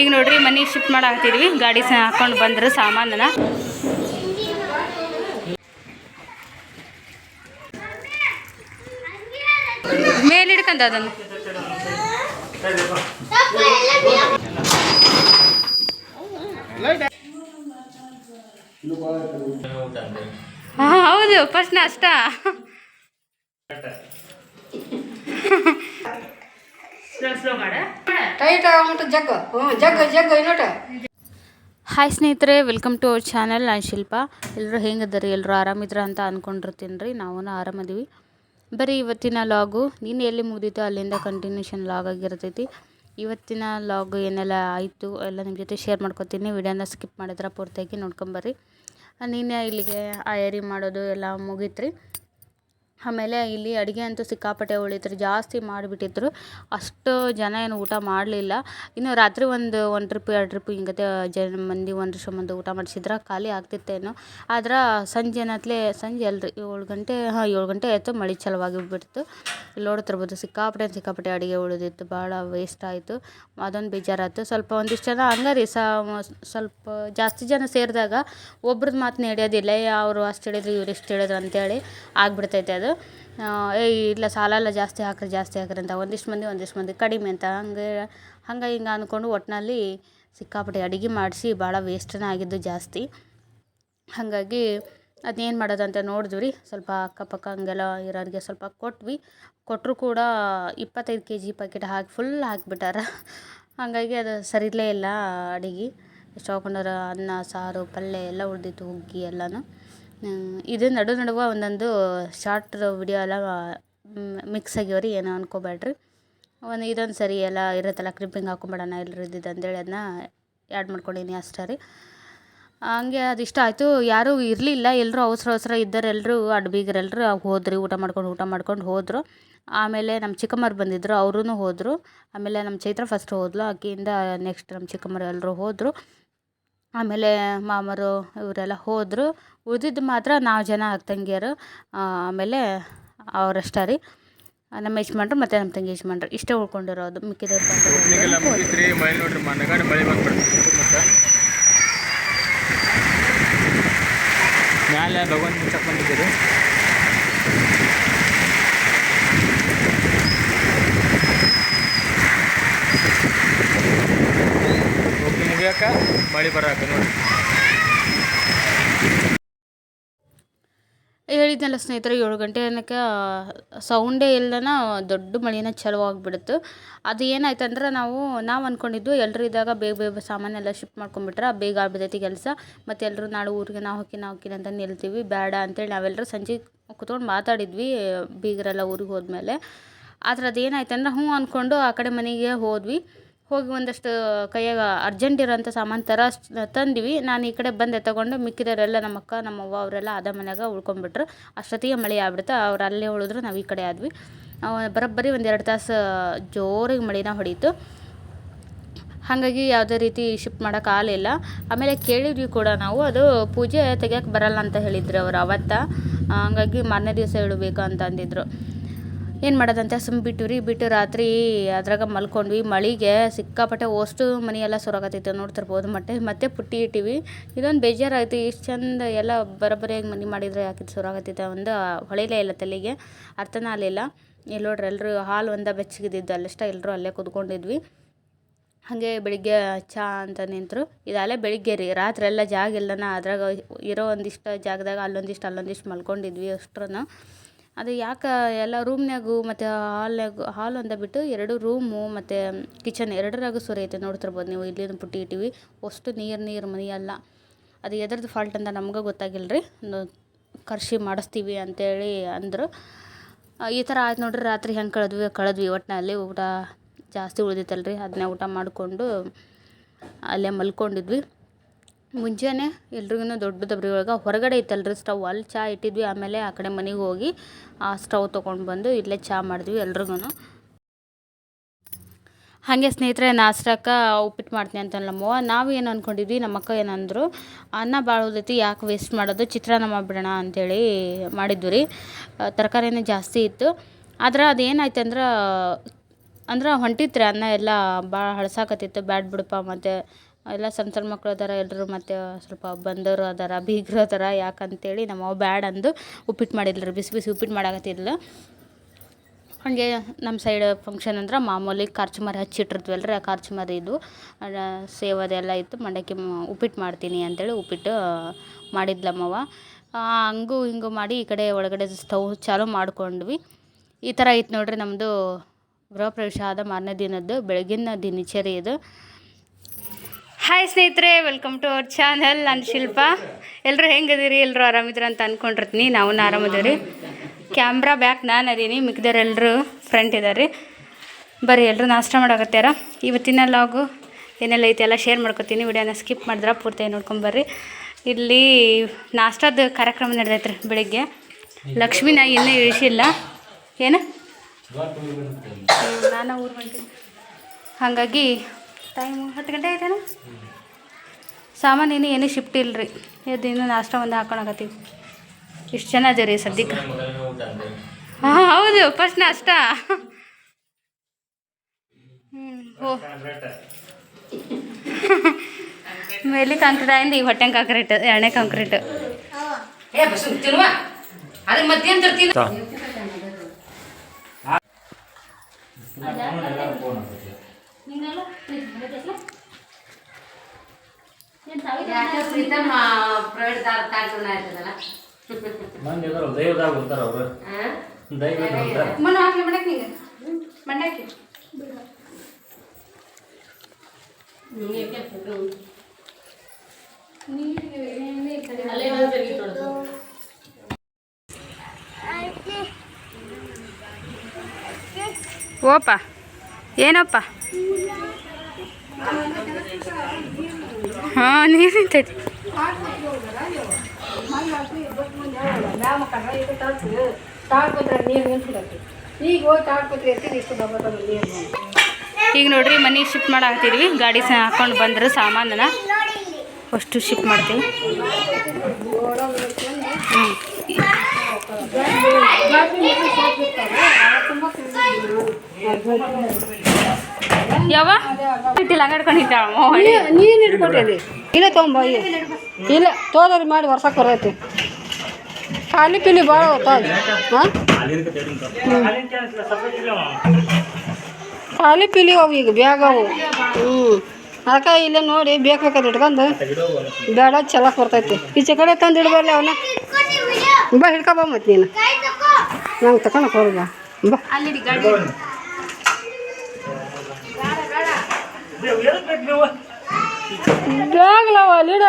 ಈಗ ನೋಡ್ರಿ ಮನಿ ಶಿಫ್ಟ್ ಮಾಡಾಕತ್ತಿದ್ವಿ ಗಾಡಿ ಹಾಕೊಂಡು ಬಂದ್ರು ಸಾಮಾನನ. ಮೇಲೆ ಹಿಡ್ಕಂತ ಅದನ್ನು. ಹೌದು ಫಸ್ಟ್ ಅಷ್ಟ. ಟೈಟ್ ಆಗ್ಬಿಟ್ಟು ಜಗ್ಗ. ಹ್ಞೂ ಜಗ್ಗ ಜಗ್ಗ ಇನ್ನೋಟ. ಹಾಯ್ ಸ್ನೇಹಿತರೆ ವೆಲ್ಕಮ್ ಟು ಅವರ್ ಚಾನಲ್ ನಾನು ಶಿಲ್ಪ. ಎಲ್ಲರೂ ಹೆಂಗದ್ರಿ ಎಲ್ಲರೂ ಆರಾಮಿದ್ರ ಅಂತ ಅನ್ಕೊಂಡಿರ್ತೀನಿ ರೀ. ನಾವು ಆರಾಮದೀವಿ. ಬರೀ ಇವತ್ತಿನ ಲಾಗು ನೀನು ಎಲ್ಲಿ ಮುಗಿದಿತ್ತು ಅಲ್ಲಿಂದ ಕಂಟಿನ್ಯೂಷನ್ ಲಾಗ್ ಆಗಿರ್ತೈತಿ. ಇವತ್ತಿನ ಲಾಗ್ ಏನೆಲ್ಲ ಆಯಿತು ಎಲ್ಲ ನಿಮ್ಮ ಜೊತೆ ಶೇರ್ ಮಾಡ್ಕೊತೀನಿ. ವಿಡಿಯೋನ ಸ್ಕಿಪ್ ಮಾಡಿದ್ರೆ ಪೂರ್ತಿಯಾಗಿ ನೋಡ್ಕೊಂಬರ್ರಿ ನೀನೇ ಇಲ್ಲಿಗೆ ಆಯರಿ ಮಾಡೋದು ಎಲ್ಲ ಮುಗೀತ್ರಿ. ಆಮೇಲೆ ಇಲ್ಲಿ ಅಡುಗೆ ಅಂತೂ ಸಿಕ್ಕಾಪಟ್ಟೆ ಉಳಿದ್ರು, ಜಾಸ್ತಿ ಮಾಡಿಬಿಟ್ಟಿದ್ರು. ಅಷ್ಟು ಜನ ಏನು ಊಟ ಮಾಡಲಿಲ್ಲ. ಇನ್ನು ರಾತ್ರಿ ಒಂದು ಒಂದು ಟ್ರಿಪ್, ಎರಡು ಟ್ರಿಪ್ ಹಿಂಗತೆ ಜನ ಮಂದಿ ಒಂದಷ್ಟು ಮಂದಿ ಊಟ ಮಾಡಿಸಿದ್ರೆ, ಖಾಲಿ ಆಗ್ತಿತ್ತೇನೋ. ಆದ್ರೆ ಸಂಜೆ ಅನ್ನತ್ಲೆ, ಸಂಜೆ ಅಲ್ರಿ, ಏಳು ಗಂಟೆ, ಹಾಂ, ಏಳು ಗಂಟೆ ಆಯಿತು, ಮಳೆ ಚಲವಾಗಿ ಬಿಡ್ತು. ಇಲ್ಲಿ ನೋಡ್ತಿರ್ಬೋದು ಸಿಕ್ಕಾಪಟ್ಟೆ ಸಿಕ್ಕಾಪಟ್ಟೆ ಅಡುಗೆ ಉಳಿದಿತ್ತು, ಭಾಳ ವೇಸ್ಟ್ ಆಯಿತು. ಅದೊಂದು ಬೇಜಾರಾಯ್ತು. ಸ್ವಲ್ಪ ಒಂದಿಷ್ಟು ಜನ ಹಂಗೆ ರೀ ಸ್ವಲ್ಪ ಜಾಸ್ತಿ ಜನ ಸೇರಿದಾಗ ಒಬ್ರದ್ದು ಮಾತು ನಡೆಯೋದಿಲ್ಲ ಅವರು ಅಷ್ಟು ಹೇಳಿದ್ರು, ಇವ್ರು ಇಷ್ಟು ಹೇಳಿದ್ರು ಅಂತೇಳಿ ಆಗ್ಬಿಡ್ತೈತೆ ಅದು. ಆ, ಏಯ್ ಇಲ್ಲ ಸಾಲ ಎಲ್ಲ ಜಾಸ್ತಿ ಹಾಕ್ರಿ ಜಾಸ್ತಿ ಹಾಕ್ರಿ ಅಂತ ಒಂದಿಷ್ಟು ಮಂದಿ ಒಂದಿಷ್ಟು ಮಂದಿ ಕಡಿಮೆ ಅಂತ ಹಂಗೆ ಹಂಗೆ ಹಿಂಗೆ ಅಂದ್ಕೊಂಡು ಒಟ್ಟಿನಲ್ಲಿ ಸಿಕ್ಕಾಪಟ್ಟೆ ಅಡುಗೆ ಮಾಡಿಸಿ ಭಾಳ ವೇಸ್ಟನೇ ಆಗಿದ್ದು ಜಾಸ್ತಿ. ಹಾಗಾಗಿ ಅದೇನು ಮಾಡೋದಂತ ನೋಡಿದ್ವಿ ರೀ ಸ್ವಲ್ಪ ಅಕ್ಕಪಕ್ಕ ಹಂಗೆಲ್ಲ ಇರೋರಿಗೆ ಸ್ವಲ್ಪ ಕೊಟ್ವಿ. ಕೊಟ್ಟರು ಕೂಡ ಇಪ್ಪತ್ತೈದು ಕೆ ಜಿ ಪ್ಯಾಕೆಟ್ ಹಾಕಿ ಫುಲ್ ಹಾಕಿಬಿಟ್ಟಾರ. ಹಾಗಾಗಿ ಅದು ಸರಿಲೇ ಇಲ್ಲ ಅಡುಗೆ. ಎಷ್ಟು ಹಾಕೊಂಡಾರ ಅನ್ನ ಸಾರು ಪಲ್ಯ ಎಲ್ಲ ಉಳಿದಿತ್ತು ಹುಗ್ಗಿ ಎಲ್ಲನೂ. ಇದು ನಡು ನಡುವ ಒಂದೊಂದು ಶಾರ್ಟ್ ವಿಡಿಯೋ ಎಲ್ಲ ಮಿಕ್ಸ್ ಆಗ್ಯಾವ ರೀ ಏನೋ ಅನ್ಕೋಬೇಡ್ರಿ ಒಂದು ಇದೊಂದು ಸರಿ ಎಲ್ಲ ಇರುತ್ತಲ್ಲ ಕ್ಲಿಪ್ಪಿಂಗ್ ಹಾಕೊಂಬಿಡೋಣ ಎಲ್ಲರೂ ಇದ್ದಿದ್ದು ಅಂತೇಳಿ ಅದನ್ನ ಆ್ಯಡ್ ಮಾಡ್ಕೊಂಡಿನಿ ಅಷ್ಟೇ ರೀ. ಹಂಗೆ ಅದು ಇಷ್ಟ ಆಯಿತು. ಯಾರೂ ಇರಲಿಲ್ಲ ಎಲ್ಲರೂ ಅವಸರ ಅವಸರ ಇದ್ದರು ಎಲ್ಲರೂ ಅಡ್ಬಿಗರೆಲ್ಲರೂ ಹೋದ್ರಿ, ಊಟ ಮಾಡ್ಕೊಂಡು ಊಟ ಮಾಡ್ಕೊಂಡು ಹೋದರು. ಆಮೇಲೆ ನಮ್ಮ ಚಿಕ್ಕಮ್ಮರು ಬಂದಿದ್ದರು ಅವರೂ ಹೋದರು. ಆಮೇಲೆ ನಮ್ಮ ಚೈತ್ರ ಫಸ್ಟ್ ಹೋದ್ಲು, ಆಕೆಯಿಂದ ನೆಕ್ಸ್ಟ್ ನಮ್ಮ ಚಿಕ್ಕಮ್ಮರು ಎಲ್ಲರೂ ಹೋದರು. ಆಮೇಲೆ ಮಾಮರು ಇವರೆಲ್ಲ ಹೋದರು. ಉಳಿದಿದ್ದು ಮಾತ್ರ ನಾವು ಜನ ಅಕ್ಕ ತಂಗಿಯರು ಆಮೇಲೆ ಅವರಷ್ಟೇ ರೀ. ನಮ್ಮ ಯಜಮಾನ್ರು ಮತ್ತು ನಮ್ಮ ತಂಗಿ ಯಜಮಾನ್ರು ಇಷ್ಟೇ ಉಳ್ಕೊಂಡಿರೋದು. ಮಿಕ್ಕಿದವ್ರು ಮ್ಯಾಲೆ ಭಗವಂತ ಮುಚ್ಚಕ್ ಬಂದಿದ್ದೀರಿ ಹೋಗಿ ಮುಗಿಯಾಕ ಮಳೆ ಬರಾಕ ಹೇಳಿದ್ನಲ್ಲ ಸ್ನೇಹಿತರೆ, ಏಳು ಗಂಟೆ ಅನ್ನಕ್ಕೆ ಸೌಂಡೇ ಇಲ್ಲದನ ದೊಡ್ಡ ಮಳೆನ ಚಲೋ ಆಗಿಬಿಡುತ್ತೆ. ಅದು ಏನಾಯ್ತು ಅಂದ್ರೆ, ನಾವು ನಾವು ಅಂದ್ಕೊಂಡಿದ್ದು ಎಲ್ಲರೂ ಇದ್ದಾಗ ಬೇಗ ಬೇಗ ಸಾಮಾನೆಲ್ಲ ಶಿಫ್ಟ್ ಮಾಡ್ಕೊಂಡ್ಬಿಟ್ರೆ ಬೇಗ ಆಗ್ಬಿಟ್ಟೈತಿ ಕೆಲಸ. ಮತ್ತು ಎಲ್ಲರೂ ನಾಳೆ ಊರಿಗೆ ನಾವು ಹೋಗಿ ನಾವು ಹೋಗಿ ಅಂತ ನಿಲ್ತೀವಿ. ಬೇಡ ಅಂತೇಳಿ ನಾವೆಲ್ಲರೂ ಸಂಜೆ ಕುತ್ಕೊಂಡು ಮಾತಾಡಿದ್ವಿ, ಬೀಗರೆಲ್ಲ ಊರಿಗೆ ಹೋದ್ಮೇಲೆ. ಆದ್ರೆ ಅದೇನಾಯ್ತು ಅಂದ್ರೆ, ಹ್ಞೂ ಅಂದ್ಕೊಂಡು ಆ ಕಡೆ ಮನೆಗೆ ಹೋದ್ವಿ. ಹೋಗಿ ಒಂದಷ್ಟು ಕೈಯಾಗ ಅರ್ಜೆಂಟ್ ಇರೋಂಥ ಸಾಮಾನು ಥರ ತಂದ್ವಿ. ನಾನು ಈ ಕಡೆ ಬಂದೆ, ತಗೊಂಡು ಮಿಕ್ಕಿದವರೆಲ್ಲ ನಮ್ಮ ಅಕ್ಕ, ನಮ್ಮ ಅವ್ವ ಅವರೆಲ್ಲ ಅದ ಮನ್ಯಾಗ ಉಳ್ಕೊಂಡ್ಬಿಟ್ರು. ಅಷ್ಟೊತ್ತಿಗೆ ಮಳೆ ಆಗ್ಬಿಡ್ತು. ಅವ್ರು ಅಲ್ಲೇ ಉಳಿದ್ರು, ನಾವು ಈ ಕಡೆ ಆದ್ವಿ. ಬರೋಬ್ಬರಿ ಒಂದು ಎರಡು ತಾಸು ಜೋರಿಗೆ ಮಳೆನ ಹೊಡೀತು. ಹಾಗಾಗಿ ಯಾವುದೇ ರೀತಿ ಶಿಫ್ಟ್ ಮಾಡೋಕೆ ಆಗಲಿಲ್ಲ ಆಮೇಲೆ ಕೇಳಿದ್ವಿ ಕೂಡ ನಾವು, ಅದು ಪೂಜೆ ತೆಗಿಯೋಕೆ ಬರಲ್ಲ ಅಂತ ಹೇಳಿದ್ರು ಅವರು ಅವತ್ತ. ಹಾಗಾಗಿ ಮಾರನೇ ದಿವಸ ಇಡಬೇಕು ಅಂತ ಅಂದಿದ್ರು. ಏನು ಮಾಡೋದಂತ? ಸುಮ್ಮ ಬಿಟ್ಟು ರೀ ಬಿಟ್ಟು ರಾತ್ರಿ ಅದ್ರಾಗ ಮಲ್ಕೊಂಡ್ವಿ. ಮಳಿಗೆ ಸಿಕ್ಕಾಪಟ್ಟೆ ಅಷ್ಟು ಮನೆಯೆಲ್ಲ ಸೊರಗತ್ತೈತೆ ನೋಡ್ತಿರ್ಬೋದು ಮತ್ತೆ ಮತ್ತೆ ಪುಟ್ಟಿ ಇಟ್ಟಿವಿ. ಇದೊಂದು ಬೇಜಾರಾಯಿತು. ಇಷ್ಟು ಚಂದ ಎಲ್ಲ ಬರೋಬ್ಬರಿಯಾಗಿ ಮನೆ ಮಾಡಿದರೆ ಯಾಕಿದ್ದು ಸೊರಗತ್ತೈತೆ ಒಂದು ಹೊಳೆಯಲೇ ಇಲ್ಲ ತಲೆಗೆ. ಅರ್ಥನೇ ಆಗಲಿಲ್ಲ. ಇಲ್ಲಿ ನೋಡ್ರಿ ಎಲ್ಲರೂ ಹಾಲು ಒಂದ ಬೆಚ್ಚಗಿದ್ದು ಅಲ್ಲಿಷ್ಟ ಎಲ್ಲರೂ ಅಲ್ಲೇ ಕುತ್ಕೊಂಡಿದ್ವಿ. ಹಾಗೆ ಬೆಳಿಗ್ಗೆ ಚಾ ಅಂತ ನಿಂತರು. ಇದಲ್ಲೇ ಬೆಳಿಗ್ಗೆ ರೀ. ರಾತ್ರಿ ಎಲ್ಲ ಜಾಗ ಇಲ್ಲನ ಅದ್ರಾಗ ಇರೋ ಒಂದಿಷ್ಟು ಜಾಗದಾಗ ಅಲ್ಲೊಂದಿಷ್ಟು ಅಲ್ಲೊಂದಿಷ್ಟು ಮಲ್ಕೊಂಡಿದ್ವಿ ಅಷ್ಟ್ರೂ ಅದು ಯಾಕೆ ಎಲ್ಲ ರೂಮ್ನ್ಯಾಗು ಮತ್ತು ಹಾಲ್ನ್ಯಾಗು, ಹಾಲ್ ಅಂತ ಬಿಟ್ಟು ಎರಡು ರೂಮು ಮತ್ತು ಕಿಚನ್ ಎರಡರಾಗೂ ಸುರಿಯುತ್ತೆ. ನೋಡ್ತಿರ್ಬೋದು ನೀವು, ಇಲ್ಲಿಂದ ಪುಟ್ಟಿ ಇಟ್ಟಿವಿ. ಅಷ್ಟು ನೀರು ನೀರು ಮನೆ ಎಲ್ಲ ಅದು ಎದ್ರದ್ದು ಫಾಲ್ಟ್ ಅಂತ ನಮ್ಗೆ ಗೊತ್ತಾಗಿಲ್ಲ ರೀ ಕರ್ಷಿ ಮಾಡಿಸ್ತೀವಿ ಅಂತೇಳಿ ಅಂದರು. ಈ ಥರ ಆಯ್ತು ನೋಡ್ರಿ, ರಾತ್ರಿ ಹೆಂಗೆ ಕಳೆದ್ವಿ ಕಳೆದ್ವಿ. ಒಟ್ಟಿನಲ್ಲಿ ಊಟ ಜಾಸ್ತಿ ಉಳಿದಿತ್ತಲ್ರಿ. ಅದನ್ನೇ ಊಟ ಮಾಡಿಕೊಂಡು ಅಲ್ಲೇ ಮಲ್ಕೊಂಡಿದ್ವಿ. ಮುಂಜಾನೆ ಎಲ್ರಿಗೂ ದೊಡ್ಡ ದಬ್ರಿ ಒಳಗೆ ಹೊರಗಡೆ ಇತ್ತಲ್ರಿ, ಸ್ಟವ್ ಅಲ್ಲಿ ಚಹಾ ಇಟ್ಟಿದ್ವಿ. ಆಮೇಲೆ ಆ ಕಡೆ ಮನೆಗೆ ಹೋಗಿ ಆ ಸ್ಟವ್ ತೊಗೊಂಡು ಬಂದು ಇಲ್ಲೇ ಚಹಾ ಮಾಡಿದ್ವಿ ಎಲ್ರಿಗೂ ಹಾಗೆ ಸ್ನೇಹಿತರೆ ನಾಷ್ಟಕ್ಕ ಉಪ್ಪಿಟ್ಟು ಮಾಡ್ತೀನಿ ಅಂತ ನಮ್ಮವ್ವ. ನಾವು ಏನು ಅಂದ್ಕೊಂಡಿದ್ವಿ ನಮ್ಮ ಅಕ್ಕ ಏನಂದ್ರು, ಅನ್ನ ಭಾಳ ಉಳಿದೈತಿ ಯಾಕೆ ವೇಸ್ಟ್ ಮಾಡೋದು? ಚಿತ್ರಾನ್ನ ಮಾಡಿಬಿಡೋಣ ಅಂಥೇಳಿ ಮಾಡಿದ್ವಿ ರೀ. ತರಕಾರಿನೇ ಜಾಸ್ತಿ ಇತ್ತು. ಆದ್ರೆ ಅದೇನಾಯ್ತು ಅಂದ್ರೆ ಅಂದ್ರೆ ಹೊಂಟಿತ್ರಿ ಅನ್ನ ಎಲ್ಲ ಭಾಳ ಹಳಸಾಕತ್ತಿತ್ತು. ಬ್ಯಾಡ್ ಬಿಡಪ್ಪ ಮತ್ತು ಎಲ್ಲ ಸಣ್ಣ ಸಣ್ಣ ಮಕ್ಕಳು ಅದಾರ ಎಲ್ಲರೂ ಮತ್ತು ಸ್ವಲ್ಪ ಬಂದವರು ಅದಾರ ಬೀಗರು ಅದಾರ ಯಾಕಂತೇಳಿ ನಮ್ಮವ್ವ ಬ್ಯಾಡ ಅಂದು ಉಪ್ಪಿಟ್ಟು ಮಾಡಿದ್ರು ಬಿಸಿ ಬಿಸಿ ಉಪ್ಪಿಟ್ಟು ಮಾಡಾಕತ್ತಿದ್ಲು. ಹಾಗೆ ನಮ್ಮ ಸೈಡ್ ಫಂಕ್ಷನ್ ಅಂದ್ರೆ ಮಾಮೂಲಿ ಖರ್ಚು ಮರಿ ಹಚ್ಚಿಟ್ಟಿರ್ತೀವಲ್ಲ ರೀ ಆ ಕಾರ್ಚುಮಾರಿ ಇದು. ಸೇವದೆಲ್ಲ ಇತ್ತು ಮಂಡಕ್ಕಿ ಉಪ್ಪಿಟ್ಟು ಮಾಡ್ತೀನಿ ಅಂತೇಳಿ ಉಪ್ಪಿಟ್ಟು ಮಾಡಿದ್ಲು ನಮ್ಮವ್ವ ಆ, ಹಂಗೂ ಹಿಂಗೂ ಮಾಡಿ ಈ ಕಡೆ ಒಳಗಡೆ ಸ್ಟವ್ ಚಾಲು ಮಾಡ್ಕೊಂಡ್ವಿ. ಈ ಥರ ಇತ್ತು ನೋಡ್ರಿ ನಮ್ಮದು ಗೃಹ ಪ್ರವೇಶ ಆದ ಮಾರನೇ ದಿನದ್ದು ಬೆಳಗಿನ ದಿನಚರಿ ಇದು. ಹಾಯ್ ಸ್ನೇಹಿತರೆ ವೆಲ್ಕಮ್ ಟು ಅವರ್ ಚಾನಲ್ ನಾನು ಶಿಲ್ಪ. ಎಲ್ಲರೂ ಹೆಂಗದಿರಿ ಎಲ್ಲರೂ ಆರಾಮಿದ್ರ ಅಂತ ಅಂದ್ಕೊಂಡಿರ್ತೀನಿ ನಾವು ಆರಾಮದೀವಿ ಕ್ಯಾಮ್ರಾ ಬ್ಯಾಕ್ ನಾನು ಅದೀನಿ. ಎಲ್ಲರೂ ಫ್ರಂಟ್ ಇದ್ದಾರೆ ಬರ್ರಿ ಎಲ್ಲರೂ ನಾಷ್ಟ ಮಾಡಾಕತ್ತಾರ? ಇವತ್ತಿನ ಲಾಗು ಏನೆಲ್ಲ ಐತೆ ಎಲ್ಲ ಶೇರ್ ಮಾಡ್ಕೊತೀನಿ. ವಿಡಿಯೋನ ಸ್ಕಿಪ್ ಮಾಡಿದ್ರೆ ಪೂರ್ತಿ ನೋಡ್ಕೊಂಬರ್ರಿ ಇಲ್ಲಿ ನಾಷ್ಟದ ಕಾರ್ಯಕ್ರಮ ನಡೆದೈತೆ ರೀ ಬೆಳಿಗ್ಗೆ. ಲಕ್ಷ್ಮಿನ ಇನ್ನೂ ಇಳಿಸಿಲ್ಲ. ಏನು? ನಾನು ಊರು ಹಾಗಾಗಿ ಟೈಮು ಹತ್ತು ಗಂಟೆ ಆಯ್ತೇನ? ಸಾಮಾನು ಇನ್ನೂ ಏನೂ ಶಿಫ್ಟ್ ಇಲ್ಲ ರೀ ಎದ್ದು ಇನ್ನೂ ನಾಷ್ಟ ಒಂದು ಹಾಕೊಳಕತ್ತೀವಿ ಇಷ್ಟು ಜನ ಅದೇ ರೀ ಸದ್ಯಕ್ಕೆ. ಹಾಂ ಹೌದು ಫಸ್ಟ್ ನಾಷ್ಟ. ಹ್ಞೂ ಹೋ ಮೇಲೆ ಕಾಂಕ್ರೀಟ್ ಆಯಿಂದ ಈ ಹೊಟ್ಟೆ ಕಾಂಕ್ರೀಟ್ ಎಣ್ಣೆ ಕಾಂಕ್ರೀಟ್ ಏ ಮಂದಿ ಇದಾರ ದೈವದಾಗ ಬರ್ತಾರ ಅವರು. ದೈವ ಬರ್ತಾರ ಮಣ್ಣು ಹಾಕ್ಲಿ ಮಣ್ಣಕ್ಕೆ ನಿಂಗೆ ಮಣ್ಣಾಕಿ ಓಪ ಏನಪ್ಪ ಹಾಂ, ನೀರು ನಿಂತೈತಿ. ಈಗ ನೋಡ್ರಿ, ಮನಿ ಶಿಫ್ಟ್ ಮಾಡಾಕ್ತಿದ್ವಿ ಗಾಡಿ ಹಾಕೊಂಡು ಬಂದ್ರೆ ಸಾಮಾನನ್ನ ಅಷ್ಟು ಶಿಫ್ಟ್ ಮಾಡ್ತೀವಿ. ಹ್ಞೂ ಯಾವ? ಇಟ್ಟಿಲ್ಲ ಹಂಗಾಡ್ಕೊಂಡು ನಿಂತಾಳ ನೀನು ಇಟ್ಕೊಟ್ಟೇನಿ ಇಲ್ಲ ತೊಗೊಂಬ ಇಲ್ಲ ತೋದರಿ ಮಾಡಿ ವರ್ಷಕ್ಕೆ ಬರೈತಿ. ಖಾಲಿ ಪಿಲಿ ಭಾಳ ಹೋಗ್ತಾವ ಹಾಂ? ಖಾಲಿ ಪಿಲಿ ಅವು ಈಗ ಬೇಗ ಅವು. ಹ್ಞೂ ಅದಕ್ಕೆ ಇಲ್ಲೇ ನೋಡಿ ಬೇಕಾದ್ರೆ ಇಟ್ಕೊಂಡು. ಬೇಡ ಚಲಕ್ ಬರ್ತೈತಿ. ಈಚೆ ಕಡೆ ತಂದು ಇಡ್ಬಾರ್ಲಿ ಅವನ್ನ ಬಾ ಹಿಡ್ಕೊ ಬಾ ಮತ್ತೆ ನೀನು. ನಂಗೆ ತಗೊಂಡು ಹೋಗ್ಬಾ ಬಾ. ಬ್ಯಾಗ್ಲವ ಅಲ್ಲಿಡ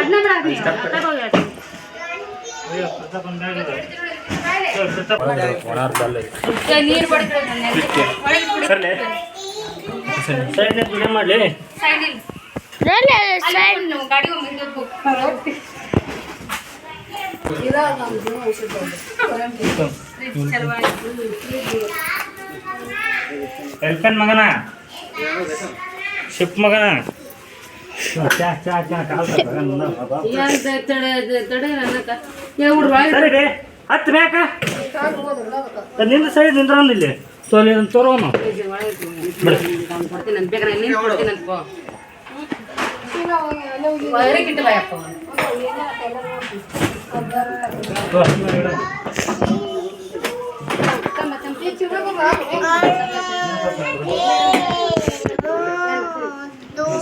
ಇಲ್ಲ ಅಲ್ಲಿ ಮಾಡ್ಲಿ ಎಲ್ಪನ್ ಮಗನ? ಶಿಪ್ ಮಗನ? ಹತ್ತು ಬೇಕ ನಿಂದ ಸೈಡ್ ನಿಂದ್ರ ಇಲ್ಲಿ. ಸೋಲಿ ತೋರೋನು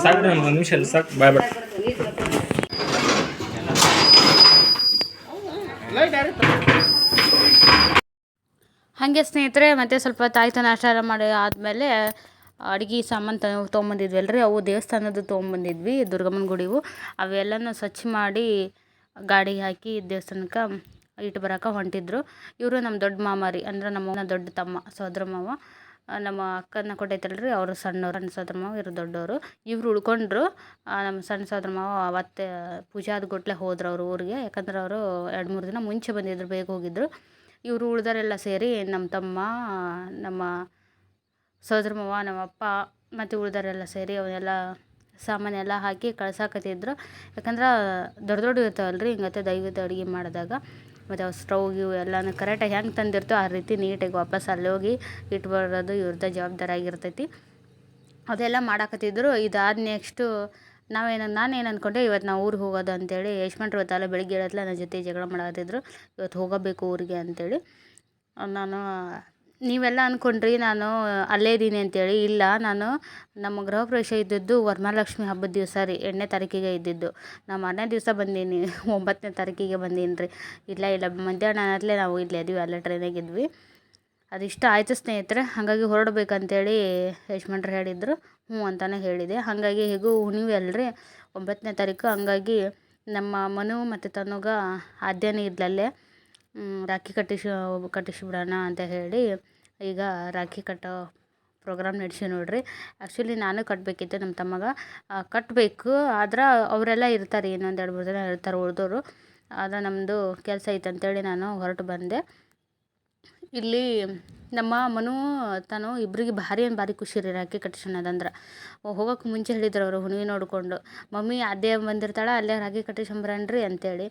ಸಾಕು ಒಂದು ನಿಮಿಷ ಸಾಕು. ಬಾಯ್ ಬಾಯ್. ಹಾಗೆ ಸ್ನೇಹಿತರೆ, ಮತ್ತೆ ಸ್ವಲ್ಪ ತಾಯ್ತ ನಾಷ್ಟ ಎಲ್ಲ ಮಾಡಿ ಆದಮೇಲೆ ಅಡುಗೆ ಸಾಮಾನು ತ ಅಲ್ರಿ. ರೀ ಅವು ದೇವಸ್ಥಾನದ್ದು ತೊಗೊಂಬಂದಿದ್ವಿ, ದುರ್ಗಮ್ಮನ ಗುಡಿವು ಅವೆಲ್ಲನೂ ಸ್ವಚ್ಛ ಮಾಡಿ ಗಾಡಿಗೆ ಹಾಕಿ ದೇವಸ್ಥಾನಕ್ಕೆ ಇಟ್ಟು ಬರೋಕೆ ಹೊಂಟಿದ್ರು. ಇವರು ನಮ್ಮ ದೊಡ್ಡ ಮಾಮ ರೀ. ಅಂದ್ರೆ ನಮ್ಮ ದೊಡ್ಡ ತಮ್ಮ, ಸೋದರ ಮಾವ. ನಮ್ಮ ಅಕ್ಕನ ಕೊಟ್ಟೈತಲ್ಲ ರೀ ಅವರು ಸಣ್ಣವ್ರು, ಸಣ್ಣ ಸೋದರ ಮಾವ, ಇವರು ದೊಡ್ಡವರು. ಇವರು ಉಳ್ಕೊಂಡ್ರು. ನಮ್ಮ ಸಣ್ಣ ಸೋದರ ಮಾವ ಅವತ್ತೇ ಪೂಜಾದ ಗುಟ್ಲೆ ಹೋದ್ರು ಅವರು ಊರಿಗೆ. ಯಾಕಂದ್ರೆ ಅವರು ಎರಡು ಮೂರು ದಿನ ಮುಂಚೆ ಬಂದಿದ್ರು, ಬೇಗ ಹೋಗಿದ್ರು. ಇವರು ಉಳ್ದರೆಲ್ಲ ಸೇರಿ ನಮ್ಮ ತಮ್ಮ, ನಮ್ಮ ಸೋದರ ಮಾವ, ನಮ್ಮ ಅಪ್ಪ ಮತ್ತು ಉಳ್ದರೆಲ್ಲ ಸೇರಿ ಅವನ್ನೆಲ್ಲ ಸಾಮಾನೆಲ್ಲ ಹಾಕಿ ಕಳ್ಸಾಕತ್ತಿದ್ರು. ಯಾಕಂದ್ರೆ ದೊಡ್ಡ ದೊಡ್ಡ ಇರ್ತಾವಲ್ಲ ರೀ ಹಿಂಗತ್ತೆ ದೈವದ ಅಡುಗೆ ಮಾಡಿದಾಗ. ಮತ್ತು ಅವು ಸ್ಟವ್ ಗಿವ್ ಎಲ್ಲಾನು ಕರೆಕ್ಟಾಗಿ ಹೆಂಗೆ ತಂದಿರ್ತೋ ಆ ರೀತಿ ನೀಟಾಗಿ ವಾಪಸ್ ಅಲ್ಲಿ ಹೋಗಿ ಇಟ್ಟು ಬರೋದು ಇವ್ರದ್ದು ಜವಾಬ್ದಾರಿ ಆಗಿರ್ತೈತಿ ಅದೆಲ್ಲ ಮಾಡಾಕತ್ತಿದ್ರು. ಇದಾದ ನೆಕ್ಸ್ಟು ನಾವೇನು ಏನು ಅಂದ್ಕೊಂಡೆ ಇವತ್ತು ನಾವು ಊರಿಗೆ ಹೋಗೋದು ಅಂತೇಳಿ ಯಶ್ಮಂಟ್ರು ಇವತ್ತಲ್ಲ ಬೆಳಿಗ್ಗೆ ಹೇಳತ್ಲ ನನ್ನ ಜೊತೆ ಜಗಳ ಮಾಡಾಕತ್ತಿದ್ರು. ಇವತ್ತು ಹೋಗಬೇಕು ಊರಿಗೆ ಅಂತೇಳಿ. ನಾನು ನೀವೆಲ್ಲ ಅಂದ್ಕೊಂಡ್ರಿ ನಾನು ಅಲ್ಲೇ ಇದ್ದೀನಿ ಅಂತೇಳಿ. ಇಲ್ಲ, ನಾನು ನಮ್ಮ ಗೃಹ ಪ್ರವೇಶ ಇದ್ದದ್ದು ವರಮಹಾಲಕ್ಷ್ಮಿ ಹಬ್ಬದ ದಿವಸ ರೀ ಎಂಟನೇ ತಾರೀಕಿಗೆ ಇದ್ದಿದ್ದು. ನಾ ಮಾರನೇ ದಿವಸ ಬಂದೀನಿ ಒಂಬತ್ತನೇ ತಾರೀಕಿಗೆ ಬಂದೀನಿ ರೀ ಇಲ್ಲ ಇಲ್ಲ, ಮಧ್ಯಾಹ್ನ ನಾವು ಇಲ್ಲೇ ಇದೀವಿ, ಅಲ್ಲೇ ಟ್ರೈನಾಗಿದ್ವಿ ಅದಿಷ್ಟ ಆಯಿತು ಸ್ನೇಹಿತರೆ, ಹಾಗಾಗಿ ಹೊರಡ್ಬೇಕಂತೇಳಿ ಯಶ್ಮಂಡ್ರು ಹೇಳಿದ್ರು. ಹ್ಞೂ ಅಂತಲೇ ಹೇಳಿದೆ. ಹಾಗಾಗಿ ಹೇಗೂ ಹುಣ್ಣಿಮೆ ಅಲ್ರಿ ಒಂಬತ್ತನೇ ತಾರೀಕು ಹಂಗಾಗಿ ನಮ್ಮ ಮನು ಮತ್ತು ತನುಗ ಆದ್ಯನೇ ಇದ್ಲಲ್ಲೇ ರಾಖಿ ಕಟ್ಟಿಸಿ, ಕಟ್ಟಿಸಿಬಿಡೋಣ ಅಂತ ಹೇಳಿ ಈಗ ರಾಖಿ ಕಟ್ಟೋ ಪ್ರೋಗ್ರಾಮ್ ನಡೆಸಿ ನೋಡ್ರಿ. ಆ್ಯಕ್ಚುಲಿ ನಾನು ಕಟ್ಟಬೇಕಿತ್ತು ನಮ್ಮ ತಮ್ಮಗ. ಕಟ್ಟಬೇಕು ಆದ್ರೆ ಅವರೆಲ್ಲ ಇರ್ತಾರೆ, ಇನ್ನೊಂದು ಎರಡು ಮೂರು ಜನ ಇರ್ತಾರೆ ಉಳಿದೋರು. ಆದ್ರೆ ನಮ್ಮದು ಕೆಲಸ ಐತೆ ಅಂತೇಳಿ ನಾನು ಹೊರಟು ಬಂದೆ. ಇಲ್ಲಿ ನಮ್ಮ ಮನು, ತಾನು ಇಬ್ಬರಿಗೆ ಭಾರಿ ಏನು ಭಾರಿ ಖುಷಿ ರೀ ರಾಖಿ ಕಟ್ಟಿಸೋಣದಂದ್ರೆ ಹೋಗೋಕೆ ಮುಂಚೆ ಹೇಳಿದ್ರು ಅವರು ಹುಣಿ ನೋಡಿಕೊಂಡು. ಮಮ್ಮಿ, ಅದೇ ಬಂದಿರ್ತಾಳೆ, ಅಲ್ಲೇ ರಾಖಿ ಕಟ್ಟಿಸ್ಕೊಂಬರಣ್ರಿ ಅಂತೇಳಿ.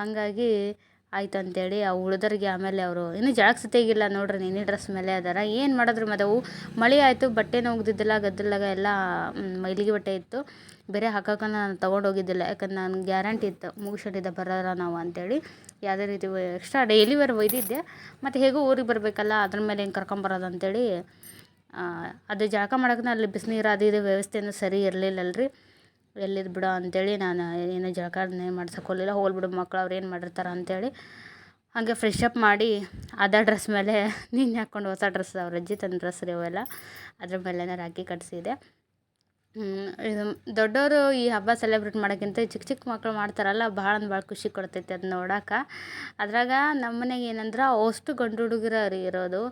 ಹಂಗಾಗಿ ಆಯ್ತು ಅಂತೇಳಿ ಆ ಉಳ್ದೋರಿಗೆ ಆಮೇಲೆ ಅವರು, ಇನ್ನೂ ಜಳಕ್ಕೆ ತೆಗಿಲ್ಲ ನೋಡ್ರಿ ನಿನ್ನೆ ಡ್ರೆಸ್ ಮೇಲೆ ಅದಾರ, ಏನು ಮಾಡಿದ್ರು ಮತ್ತು ಅವು ಮಳೆ ಆಯಿತು ಬಟ್ಟೆನೂ ಒಗ್ದಿದ್ದಿಲ್ಲ ಗದ್ದಲಾಗ ಎಲ್ಲ ಮೈಲಿಗೆ ಬಟ್ಟೆ ಇತ್ತು, ಬೇರೆ ಹಾಕಕ್ಕೆ ನಾನು ತೊಗೊಂಡು ಹೋಗಿದ್ದಿಲ್ಲ ಯಾಕಂದ್ರೆ ನಾನು ಗ್ಯಾರಂಟಿ ಇತ್ತು, ಮುಗಿಸ್ಕೊಂಡಿದ್ದೆ ಬರೋಲ್ಲ ನಾವು ಅಂತೇಳಿ ಯಾವುದೇ ರೀತಿ ಎಕ್ಸ್ಟ್ರಾ ಡೈಲಿ ವೇರ್ ಒಯ್ದಿದ್ದೆ, ಮತ್ತು ಹೇಗೂ ಊರಿಗೆ ಬರಬೇಕಲ್ಲ, ಅದ್ರ ಮೇಲೆ ಹೆಂಗೆ ಕರ್ಕೊಂಬರೋದು ಅಂತೇಳಿ ಅದು ಜಳಕ ಮಾಡೋಕ್ಕೆ ಅಲ್ಲಿ ಬಿಸಿನೀರು ಅದು ಇದು ವ್ಯವಸ್ಥೆನೂ ಸರಿ ಇರಲಿಲ್ಲಲ್ರಿ ಎಲ್ಲಿದ್ದು ಬಿಡು ಅಂತೇಳಿ ನಾನು ಏನು ಜಳಕನೇ ಮಾಡ್ಸಕ್ಕೆ ಹೋಗಲಿಲ್ಲ. ಹೋಗ್ಲಿ ಬಿಡು ಮಕ್ಳು ಅವ್ರು ಏನು ಮಾಡಿರ್ತಾರೆ ಅಂತೇಳಿ ಹಾಗೆ ಫ್ರೆಶ್ ಅಪ್ ಮಾಡಿ ಅದ ಡ್ರೆಸ್ ಮೇಲೆ ನೀನು ಹಾಕ್ಕೊಂಡು ಹೊಸ ಡ್ರೆಸ್ ಅವ್ರ ಅಜ್ಜಿ ತನ್ನ ಡ್ರೆಸ್ ರೀ ಅವೆಲ್ಲ. ಅದ್ರ ಮೇಲೆನೇ ರಾಖಿ ಕಟ್ಟಿಸಿದೆ ಇದು ದೊಡ್ಡವರು ಈ ಹಬ್ಬ ಸೆಲೆಬ್ರೇಟ್ ಮಾಡೋಕ್ಕಿಂತ ಚಿಕ್ಕ ಚಿಕ್ಕ ಮಕ್ಕಳು ಮಾಡ್ತಾರಲ್ಲ ಭಾಳ ಭಾಳ ಖುಷಿ ಕೊಡ್ತೈತೆ ಅದು ನೋಡಕ್ಕೆ ಅದ್ರಾಗ ನಮ್ಮ ಮನೆಗೆ ಏನಂದ್ರೆ ಅಷ್ಟು ಗಂಡು ಹುಡುಗರ ರೀ ಇರೋದು.